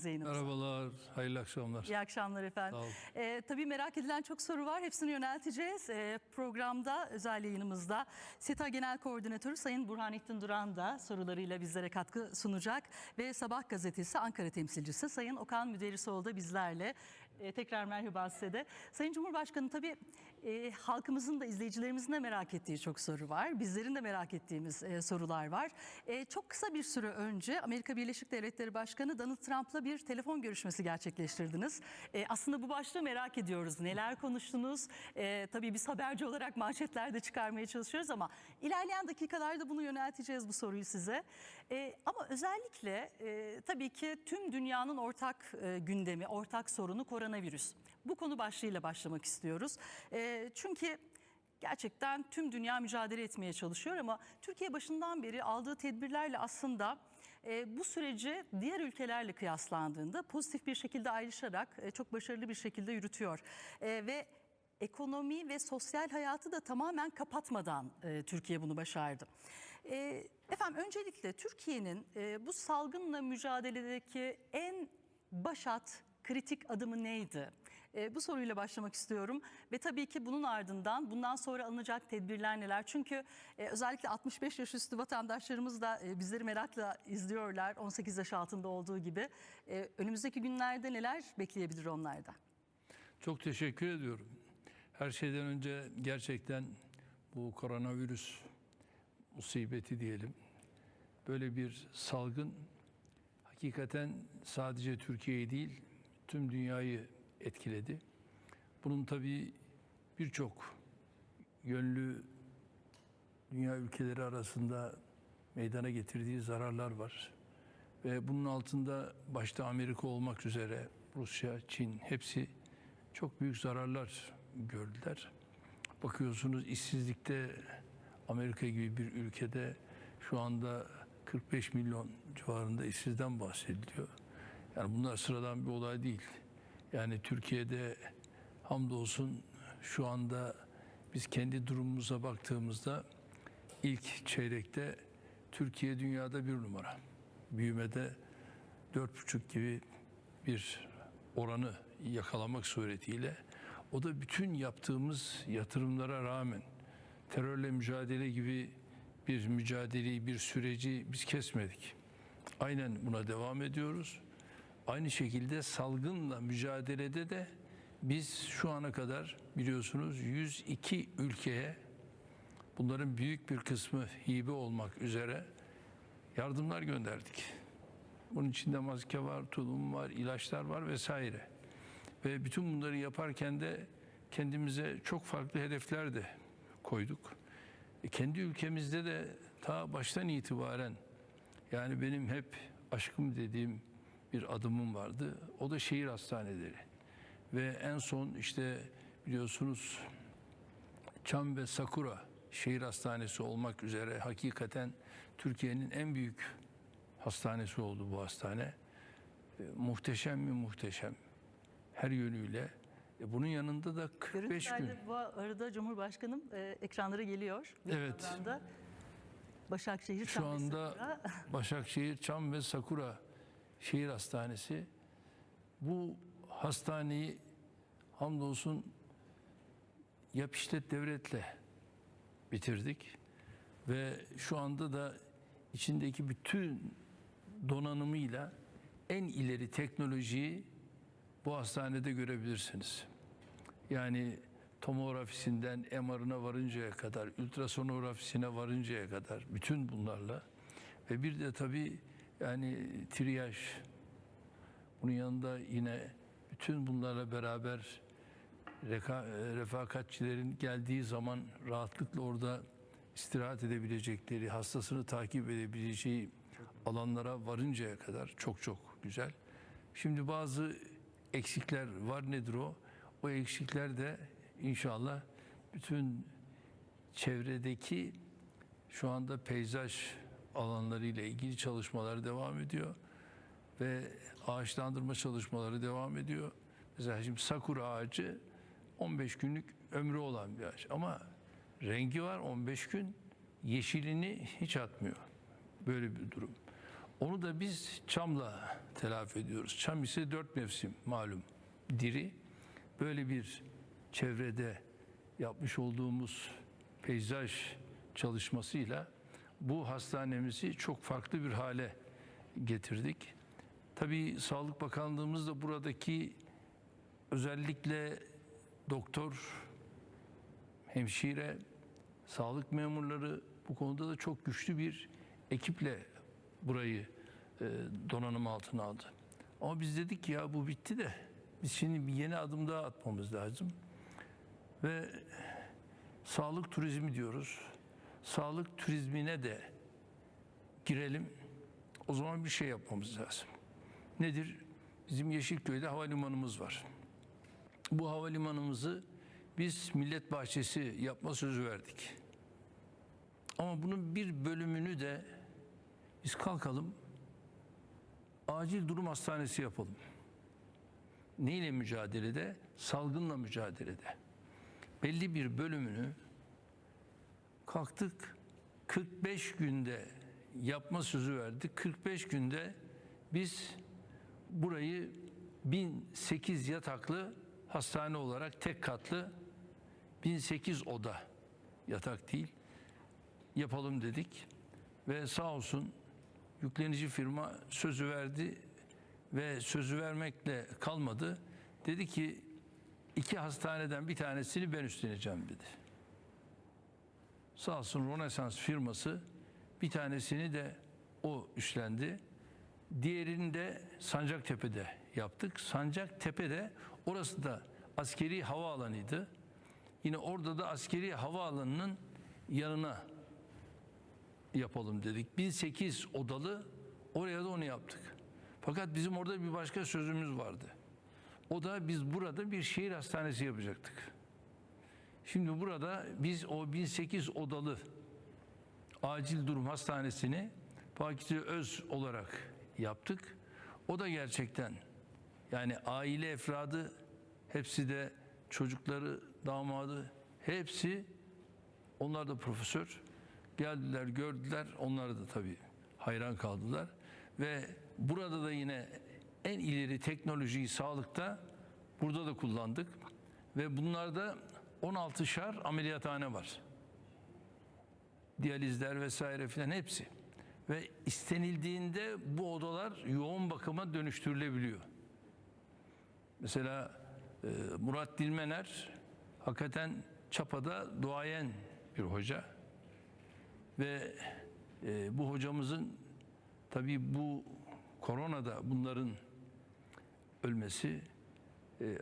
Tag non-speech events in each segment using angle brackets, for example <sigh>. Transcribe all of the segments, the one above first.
Zeynep. Merhabalar, hayırlı akşamlar. İyi akşamlar efendim. Sağ olun. Ee, tabii merak edilen çok soru var. Hepsini yönelteceğiz. Ee, programda özel yayınımızda SETA Genel Koordinatörü Sayın Burhanettin Duran da sorularıyla bizlere katkı sunacak. Ve Sabah gazetesi Ankara temsilcisi Sayın Okan Müderrisoğlu da bizlerle. Ee, tekrar merhaba size de. Sayın Cumhurbaşkanı tabii e, halkımızın da izleyicilerimizin de merak ettiği çok soru var. Bizlerin de merak ettiğimiz e, sorular var. E, çok kısa bir süre önce Amerika Birleşik Devletleri Başkanı Donald Trump'la bir telefon görüşmesi gerçekleştirdiniz. E, aslında bu başlığı merak ediyoruz. Neler konuştunuz? E, tabii biz haberci olarak manşetlerde çıkarmaya çalışıyoruz ama ilerleyen dakikalarda bunu yönelteceğiz bu soruyu size. E, ama özellikle e, tabii ki tüm dünyanın ortak e, gündemi, ortak sorunu koronavirüs. Bu konu başlığıyla başlamak istiyoruz. E, çünkü gerçekten tüm dünya mücadele etmeye çalışıyor ama Türkiye başından beri aldığı tedbirlerle aslında e, bu süreci diğer ülkelerle kıyaslandığında pozitif bir şekilde ayrışarak e, çok başarılı bir şekilde yürütüyor. E, ve ekonomi ve sosyal hayatı da tamamen kapatmadan e, Türkiye bunu başardı. E, efendim öncelikle Türkiye'nin e, bu salgınla mücadeledeki en başat kritik adımı neydi? E, bu soruyla başlamak istiyorum ve tabii ki bunun ardından bundan sonra alınacak tedbirler neler? Çünkü e, özellikle 65 yaş üstü vatandaşlarımız da e, bizleri merakla izliyorlar 18 yaş altında olduğu gibi. E, önümüzdeki günlerde neler bekleyebilir onlarda? Çok teşekkür ediyorum. Her şeyden önce gerçekten bu koronavirüs musibeti diyelim. Böyle bir salgın hakikaten sadece Türkiye'yi değil tüm dünyayı etkiledi. Bunun tabii birçok yönlü dünya ülkeleri arasında meydana getirdiği zararlar var. Ve bunun altında başta Amerika olmak üzere Rusya, Çin hepsi çok büyük zararlar gördüler. Bakıyorsunuz işsizlikte Amerika gibi bir ülkede şu anda 45 milyon civarında işsizden bahsediliyor. Yani bunlar sıradan bir olay değil. Yani Türkiye'de hamdolsun şu anda biz kendi durumumuza baktığımızda ilk çeyrekte Türkiye dünyada bir numara. Büyümede dört buçuk gibi bir oranı yakalamak suretiyle o da bütün yaptığımız yatırımlara rağmen terörle mücadele gibi bir mücadeleyi, bir süreci biz kesmedik. Aynen buna devam ediyoruz. Aynı şekilde salgınla mücadelede de biz şu ana kadar biliyorsunuz 102 ülkeye bunların büyük bir kısmı hibe olmak üzere yardımlar gönderdik. Bunun içinde maske var, tulum var, ilaçlar var vesaire. Ve bütün bunları yaparken de kendimize çok farklı hedefler de koyduk. E kendi ülkemizde de ta baştan itibaren yani benim hep aşkım dediğim bir adımım vardı. O da şehir hastaneleri. Ve en son işte biliyorsunuz Çam ve Sakura şehir hastanesi olmak üzere hakikaten Türkiye'nin en büyük hastanesi oldu bu hastane. E, muhteşem mi muhteşem her yönüyle. E, bunun yanında da 45 gün. Bu arada Cumhurbaşkanım e, ekranlara geliyor. Bir Evet. Başakşehir Şu anda Sakura. <laughs> Başakşehir, Çam ve Sakura Şehir Hastanesi. Bu hastaneyi hamdolsun yap devletle bitirdik. Ve şu anda da içindeki bütün donanımıyla en ileri teknolojiyi bu hastanede görebilirsiniz. Yani tomografisinden MR'ına varıncaya kadar, ultrasonografisine varıncaya kadar bütün bunlarla. Ve bir de tabii yani triyaj bunun yanında yine bütün bunlarla beraber refakatçilerin geldiği zaman rahatlıkla orada istirahat edebilecekleri, hastasını takip edebileceği alanlara varıncaya kadar çok çok güzel. Şimdi bazı eksikler var nedir o? O eksikler de inşallah bütün çevredeki şu anda peyzaj alanlarıyla ilgili çalışmalar devam ediyor ve ağaçlandırma çalışmaları devam ediyor. Mesela şimdi sakura ağacı 15 günlük ömrü olan bir ağaç ama rengi var 15 gün yeşilini hiç atmıyor. Böyle bir durum. Onu da biz çamla telafi ediyoruz. Çam ise dört mevsim malum diri. Böyle bir çevrede yapmış olduğumuz peyzaj çalışmasıyla bu hastanemizi çok farklı bir hale getirdik. Tabii Sağlık Bakanlığımız da buradaki özellikle doktor, hemşire, sağlık memurları bu konuda da çok güçlü bir ekiple burayı e, donanım altına aldı. Ama biz dedik ki ya bu bitti de biz şimdi bir yeni adım daha atmamız lazım. Ve sağlık turizmi diyoruz. Sağlık turizmine de girelim. O zaman bir şey yapmamız lazım. Nedir? Bizim Yeşilköy'de havalimanımız var. Bu havalimanımızı biz millet bahçesi yapma sözü verdik. Ama bunun bir bölümünü de biz kalkalım acil durum hastanesi yapalım. Neyle mücadelede? Salgınla mücadelede. Belli bir bölümünü kalktık 45 günde yapma sözü verdik. 45 günde biz burayı 1008 yataklı hastane olarak tek katlı 1008 oda yatak değil yapalım dedik ve sağ olsun yüklenici firma sözü verdi ve sözü vermekle kalmadı. Dedi ki iki hastaneden bir tanesini ben üstleneceğim dedi. Sağ olsun Rönesans firması bir tanesini de o üstlendi. Diğerini de Sancaktepe'de yaptık. Sancaktepe'de orası da askeri havaalanıydı. Yine orada da askeri havaalanının yanına yapalım dedik. 1008 odalı oraya da onu yaptık. Fakat bizim orada bir başka sözümüz vardı. O da biz burada bir şehir hastanesi yapacaktık. Şimdi burada biz o 1008 odalı acil durum hastanesini Pakize Öz olarak yaptık. O da gerçekten yani aile efradı hepsi de çocukları, damadı hepsi onlar da profesör. Geldiler, gördüler. Onlar da tabii hayran kaldılar. Ve burada da yine en ileri teknolojiyi sağlıkta burada da kullandık. Ve bunlarda 16 şar ameliyathane var. Diyalizler vesaire filan hepsi. Ve istenildiğinde bu odalar yoğun bakıma dönüştürülebiliyor. Mesela e, Murat Dilmener hakikaten Çapa'da duayen bir hoca ve e, bu hocamızın tabii bu koronada bunların ölmesi e,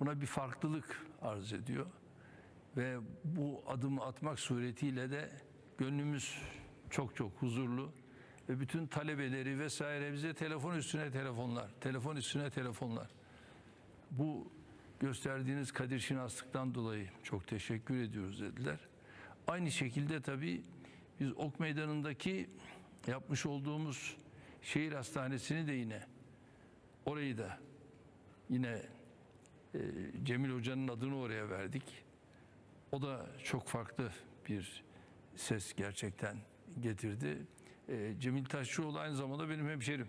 buna bir farklılık arz ediyor ve bu adımı atmak suretiyle de gönlümüz çok çok huzurlu ve bütün talebeleri vesaire bize telefon üstüne telefonlar, telefon üstüne telefonlar. Bu gösterdiğiniz kadir şinaslıktan dolayı çok teşekkür ediyoruz dediler. Aynı şekilde tabii biz Ok Meydanı'ndaki yapmış olduğumuz şehir hastanesini de yine orayı da yine Cemil Hoca'nın adını oraya verdik. O da çok farklı bir ses gerçekten getirdi. E, Cemil Taşçıoğlu aynı zamanda benim hemşerim.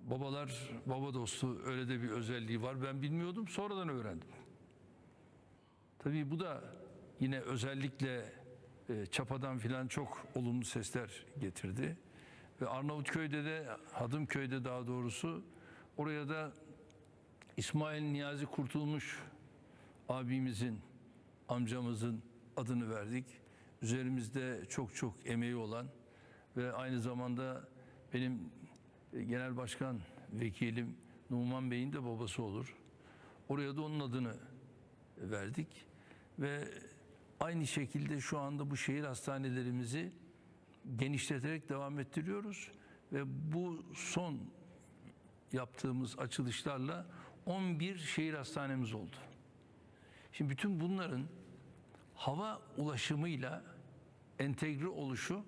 Babalar, baba dostu öyle de bir özelliği var. Ben bilmiyordum, sonradan öğrendim. Tabii bu da yine özellikle e, Çapa'dan filan çok olumlu sesler getirdi. Ve Arnavutköy'de de, Hadımköy'de daha doğrusu oraya da İsmail Niyazi Kurtulmuş abimizin, amcamızın adını verdik. Üzerimizde çok çok emeği olan ve aynı zamanda benim e, genel başkan vekilim Numan Bey'in de babası olur. Oraya da onun adını verdik ve aynı şekilde şu anda bu şehir hastanelerimizi genişleterek devam ettiriyoruz ve bu son yaptığımız açılışlarla 11 şehir hastanemiz oldu. Şimdi bütün bunların hava ulaşımıyla entegre oluşu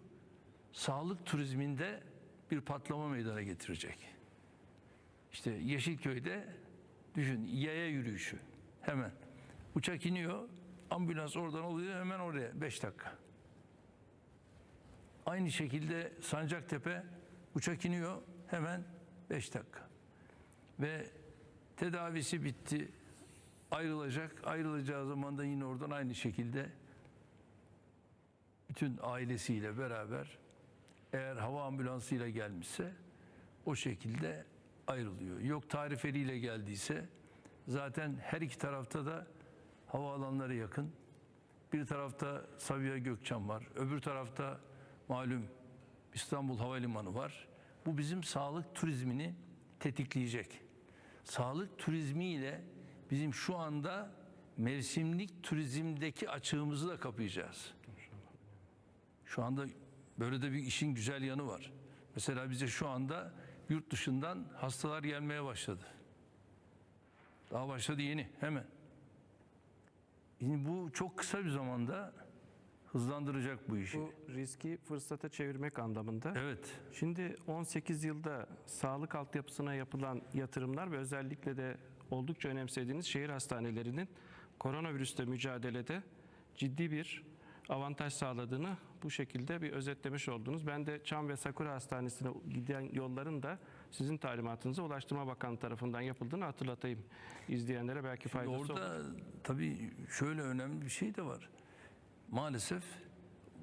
sağlık turizminde bir patlama meydana getirecek. İşte Yeşilköy'de düşün yaya yürüyüşü hemen. Uçak iniyor, ambulans oradan oluyor hemen oraya 5 dakika. Aynı şekilde Sancaktepe uçak iniyor hemen 5 dakika. Ve tedavisi bitti. Ayrılacak. Ayrılacağı zaman da yine oradan aynı şekilde bütün ailesiyle beraber eğer hava ambulansıyla gelmişse o şekilde ayrılıyor. Yok tarifeliyle geldiyse zaten her iki tarafta da havaalanları yakın. Bir tarafta Sabiha Gökçen var. Öbür tarafta malum İstanbul Havalimanı var. Bu bizim sağlık turizmini tetikleyecek. Sağlık turizmiyle bizim şu anda mevsimlik turizmdeki açığımızı da kapayacağız. Şu anda böyle de bir işin güzel yanı var. Mesela bize şu anda yurt dışından hastalar gelmeye başladı. Daha başladı yeni hemen. Şimdi bu çok kısa bir zamanda hızlandıracak bu işi. Bu riski fırsata çevirmek anlamında. Evet. Şimdi 18 yılda sağlık altyapısına yapılan yatırımlar ve özellikle de oldukça önemsediğiniz şehir hastanelerinin koronavirüsle mücadelede ciddi bir avantaj sağladığını bu şekilde bir özetlemiş oldunuz. Ben de Çam ve Sakura Hastanesi'ne giden yolların da sizin talimatınıza Ulaştırma Bakanlığı tarafından yapıldığını hatırlatayım. İzleyenlere belki faydası olur. Orada tabii şöyle önemli bir şey de var. Maalesef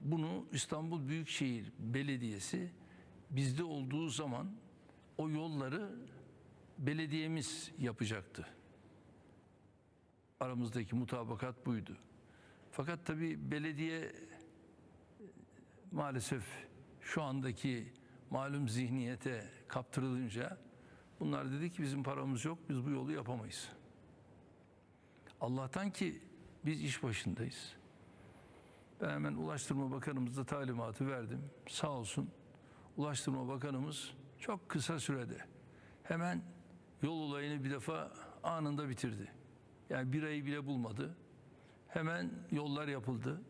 bunu İstanbul Büyükşehir Belediyesi bizde olduğu zaman o yolları belediyemiz yapacaktı. Aramızdaki mutabakat buydu. Fakat tabii belediye maalesef şu andaki malum zihniyete kaptırılınca bunlar dedi ki bizim paramız yok biz bu yolu yapamayız. Allah'tan ki biz iş başındayız. Ben hemen Ulaştırma Bakanımıza talimatı verdim. Sağ olsun Ulaştırma Bakanımız çok kısa sürede hemen yol olayını bir defa anında bitirdi. Yani bir ayı bile bulmadı. Hemen yollar yapıldı.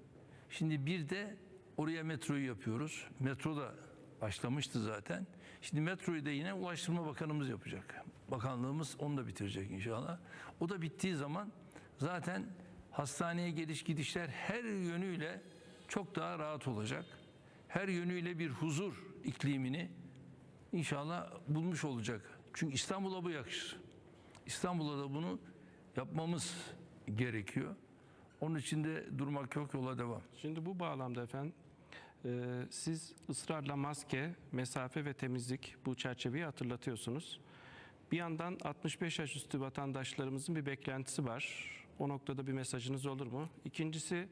Şimdi bir de oraya metroyu yapıyoruz. Metro da başlamıştı zaten. Şimdi metroyu da yine Ulaştırma Bakanımız yapacak. Bakanlığımız onu da bitirecek inşallah. O da bittiği zaman zaten hastaneye geliş gidişler her yönüyle çok daha rahat olacak. Her yönüyle bir huzur iklimini inşallah bulmuş olacak. Çünkü İstanbul'a bu yakışır. İstanbul'a da bunu yapmamız gerekiyor. Onun için de durmak yok yola devam. Şimdi bu bağlamda efendim e, siz ısrarla maske, mesafe ve temizlik bu çerçeveyi hatırlatıyorsunuz. Bir yandan 65 yaş üstü vatandaşlarımızın bir beklentisi var. O noktada bir mesajınız olur mu? İkincisi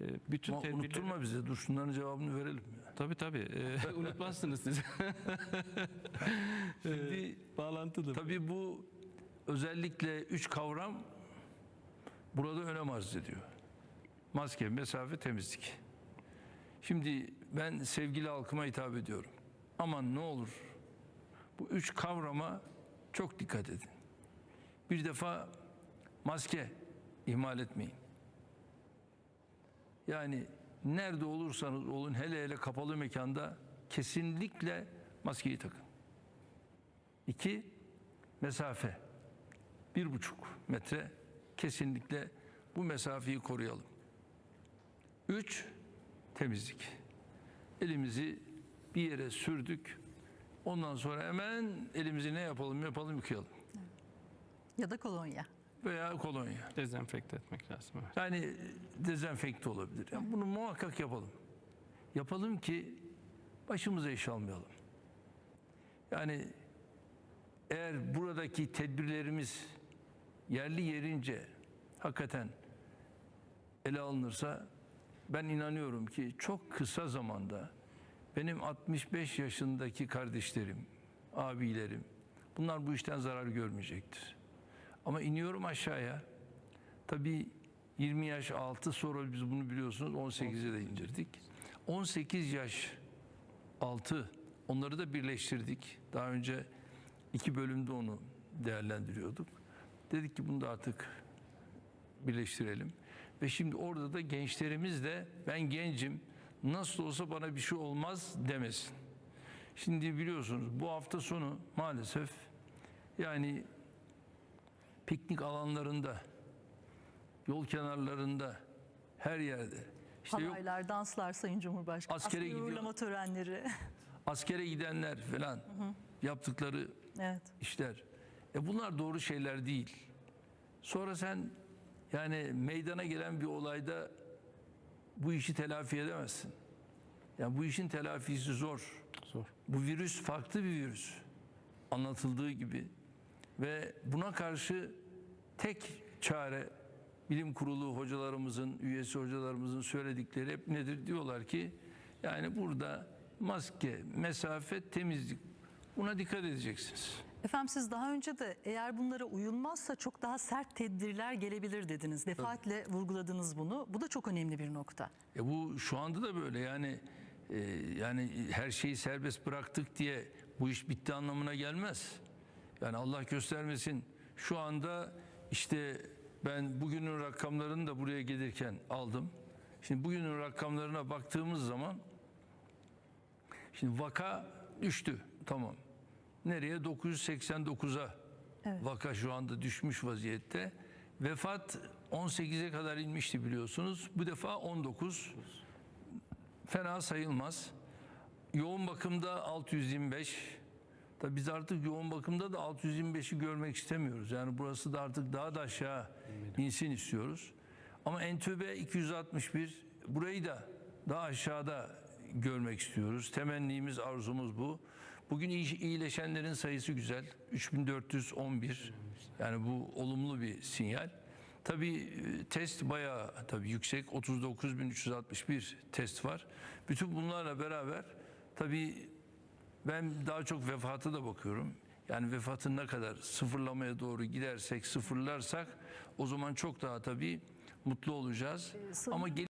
e, bütün Ama tedbirleri... unutturma bize. Dur şunların cevabını verelim. Ya. Tabii tabii. E, <laughs> <laughs> unutmazsınız siz. <laughs> Şimdi Bağlantılı. tabii bu özellikle üç kavram burada önem arz ediyor. Maske, mesafe, temizlik. Şimdi ben sevgili halkıma hitap ediyorum. Aman ne olur bu üç kavrama çok dikkat edin. Bir defa maske ihmal etmeyin. Yani nerede olursanız olun hele hele kapalı mekanda kesinlikle maskeyi takın. İki, mesafe. Bir buçuk metre kesinlikle bu mesafeyi koruyalım. Üç, temizlik. Elimizi bir yere sürdük. Ondan sonra hemen elimizi ne yapalım yapalım yıkayalım. Ya da kolonya. Veya kolonya. Dezenfekte etmek lazım. evet. Yani dezenfekte olabilir. Yani bunu muhakkak yapalım. Yapalım ki başımıza iş almayalım. Yani eğer buradaki tedbirlerimiz yerli yerince hakikaten ele alınırsa ben inanıyorum ki çok kısa zamanda benim 65 yaşındaki kardeşlerim, abilerim bunlar bu işten zarar görmeyecektir. Ama iniyorum aşağıya. Tabii 20 yaş altı sonra biz bunu biliyorsunuz 18'e de indirdik. 18 yaş altı onları da birleştirdik. Daha önce iki bölümde onu değerlendiriyorduk. Dedik ki bunu da artık birleştirelim. Ve şimdi orada da gençlerimiz de ben gencim nasıl olsa bana bir şey olmaz demesin. Şimdi biliyorsunuz bu hafta sonu maalesef yani piknik alanlarında, yol kenarlarında, her yerde İşte yok Halaylar, danslar Sayın Cumhurbaşkanı. Askere Askeri gidiyor. uğurlama törenleri. <laughs> askere gidenler falan yaptıkları evet. işler. E bunlar doğru şeyler değil. Sonra sen yani meydana gelen bir olayda bu işi telafi edemezsin. Yani bu işin telafisi zor. Zor. Bu virüs farklı bir virüs. Anlatıldığı gibi. Ve buna karşı tek çare bilim kurulu hocalarımızın, üyesi hocalarımızın söyledikleri hep nedir? Diyorlar ki yani burada maske, mesafe, temizlik buna dikkat edeceksiniz. Efendim siz daha önce de eğer bunlara uyulmazsa çok daha sert tedbirler gelebilir dediniz. Defaatle vurguladınız bunu. Bu da çok önemli bir nokta. E bu şu anda da böyle yani e, yani her şeyi serbest bıraktık diye bu iş bitti anlamına gelmez. Yani Allah göstermesin şu anda işte ben bugünün rakamlarını da buraya gelirken aldım. Şimdi bugünün rakamlarına baktığımız zaman şimdi vaka düştü tamam. Nereye? 989'a vaka şu anda düşmüş vaziyette. Vefat 18'e kadar inmişti biliyorsunuz. Bu defa 19 fena sayılmaz. Yoğun bakımda 625. Tabii biz artık yoğun bakımda da 625'i görmek istemiyoruz. Yani burası da artık daha da aşağı insin istiyoruz. Ama entübe 261. Burayı da daha aşağıda görmek istiyoruz. Temennimiz, arzumuz bu. Bugün iyi- iyileşenlerin sayısı güzel. 3411. Yani bu olumlu bir sinyal. Tabii e, test bayağı tabii yüksek. 39.361 test var. Bütün bunlarla beraber tabii ben daha çok vefatı da bakıyorum. Yani vefatın ne kadar sıfırlamaya doğru gidersek, sıfırlarsak o zaman çok daha tabii mutlu olacağız. sayın- Ama